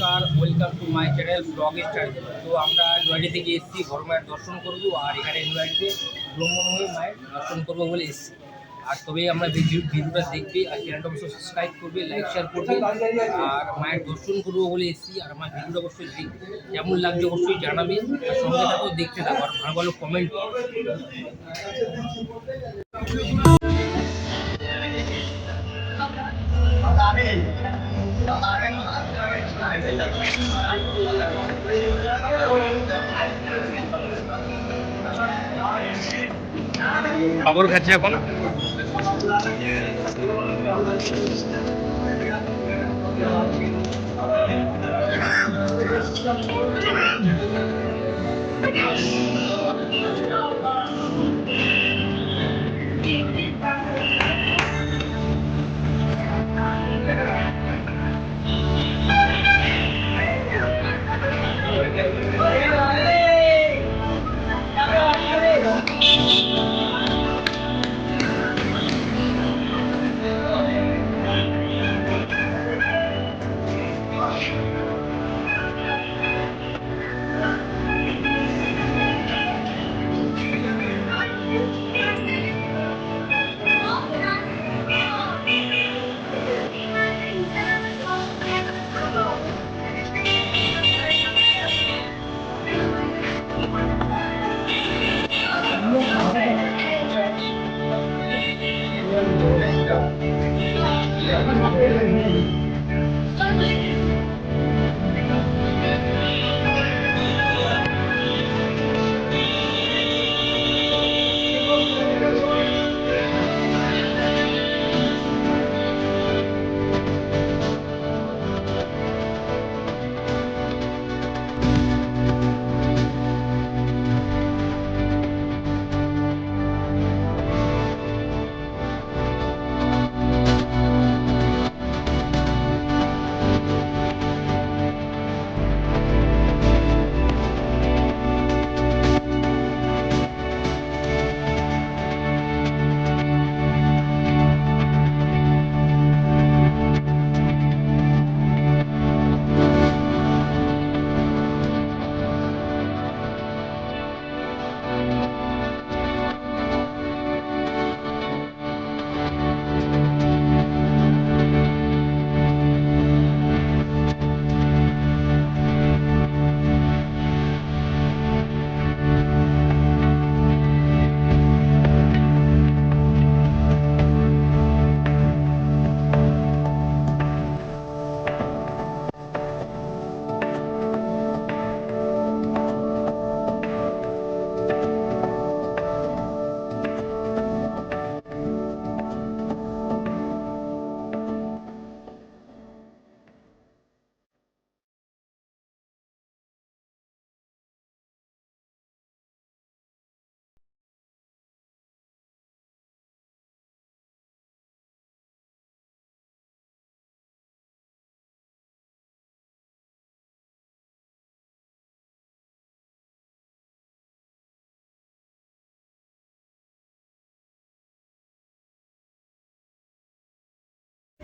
নমস্কার welcome to my channel blog star তো আমরা নয়ডা থেকে এসেছি ঘর মায়ের দর্শন করব, আর এখানে নয়ডাতে ব্রহ্মময়ী মায়ের দর্শন করব বলে এসেছি। আর তবেই আমরা ভিডিও ভিডিওটা দেখবে, আর চ্যানেলটা অবশ্যই সাবস্ক্রাইব করবে লাইক শেয়ার করবে, আর মায়ের দর্শন করব বলে এসেছি, আর আমার ভিডিওটা অবশ্যই দেখবে। কেমন লাগছে অবশ্যই জানাবে, আর সঙ্গে থাকো, দেখতে থাকো, আর ভালো ভালো কমেন্ট খবর খাচ্ছে এখন?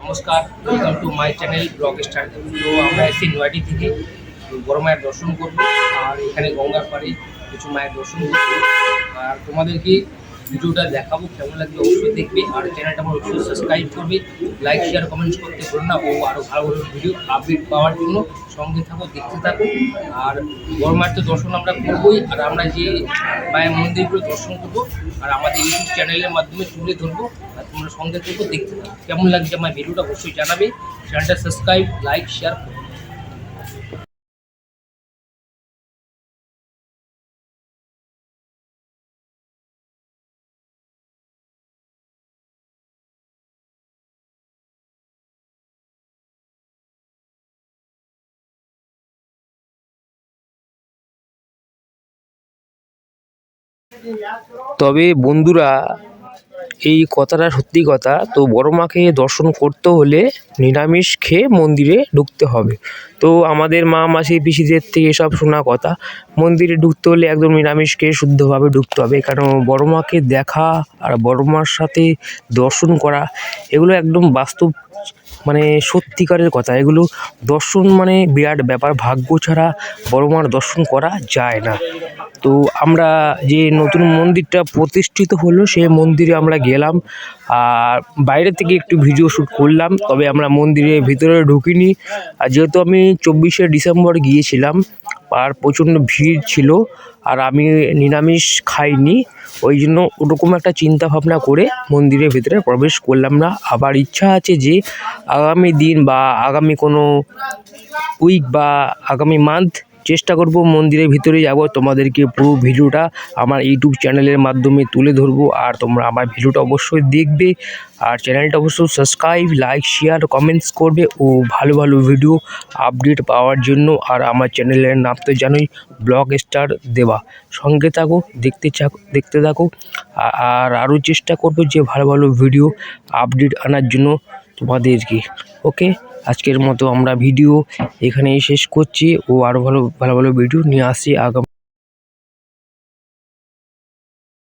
নমস্কার welcome to my channel blog star তো আমরা এসেছি নয়াডি থেকে, বড় মায়ের দর্শন করব। আর এখানে গঙ্গার পাড়ে কিছু মায়ের দর্শন করব। আর তোমাদেরকে ভিডিওটা দেখাবো, কেমন লাগবে অবশ্যই দেখবে। আর চ্যানেলটা আমার অবশ্যই সাবস্ক্রাইব করবে। লাইক শেয়ার কমেন্টস করতে ভুলো না। ও আরও ভালো ভালো ভিডিও আপডেট পাওয়ার জন্য সঙ্গে থাকো, দেখতে থাকো। আর বড় তো দর্শন আমরা করবোই। আর আমরা যে মায়ের মন্দিরগুলো দর্শন করব, আর আমাদের ইউটিউব চ্যানেলের মাধ্যমে তুলে ধরবো, আর তোমরা সঙ্গে থাকো, দেখতে থাকো। কেমন লাগছে আমার ভিডিওটা অবশ্যই জানাবে। চ্যানেলটা সাবস্ক্রাইব লাইক শেয়ার করো তবে বন্ধুরা, এই কথাটা সত্যি কথা, তো বড় মাকে দর্শন করতে হলে নিরামিষ খেয়ে মন্দিরে ঢুকতে হবে। তো আমাদের মা, মাসি, পিসিদের থেকে এসব শোনা কথা, মন্দিরে ঢুকতে হলে একদম নিরামিষ খেয়ে শুদ্ধভাবে ঢুকতে হবে। কারণ বড় মাকে দেখা আর বড় মার সাথে দর্শন করা, এগুলো একদম বাস্তব মানে সত্যিকারের কথা, এগুলো দর্শন মানে বিরাট ব্যাপার। ভাগ্য ছাড়া বড় মার দর্শন করা যায় না। তো আমরা যে নতুন মন্দিরটা প্রতিষ্ঠিত হলো সেই মন্দিরে আমরা গেলাম। আর বাইরে থেকে একটু ভিডিও শ্যুট করলাম, তবে আমরা মন্দিরের ভিতরে ঢুকিনি। আর যেহেতু আমি চব্বিশে ডিসেম্বর গিয়েছিলাম, আর প্রচণ্ড ভিড় ছিল আর আমি নিরামিষ খাইনি, ওই জন্য ওরকম একটা চিন্তা ভাবনা করে মন্দিরের ভিতরে প্রবেশ করলাম না। আবার ইচ্ছা আছে যে আগামী দিন বা আগামী কোনো উইক বা আগামী মান্থ চেষ্টা করব মন্দিরের ভিতরে যাব। তোমাদেরকে পুরো ভিডিওটা আমার ইউটিউব চ্যানেলের মাধ্যমে তুলে ধরবো। আর তোমরা আমার ভিডিওটা অবশ্যই দেখবে। আর চ্যানেলটা অবশ্যই সাবস্ক্রাইব লাইক শেয়ার কমেন্টস করবে ও ভালো ভালো ভিডিও আপডেট পাওয়ার জন্য। আর আমার চ্যানেলের নাম তো জানোই ব্লগ স্টার দেওয়া সঙ্গে থাকো, দেখতে চাকো, দেখতে থাকো। আর আরও চেষ্টা করব যে ভালো ভালো ভিডিও আপডেট আনার জন্য। তোমাদেরকে ওকে আজকের মতো আমরা ভিডিও এখানেই শেষ করছি। ও আরও ভালো ভালো ভালো ভিডিও নিয়ে আসছি আগামী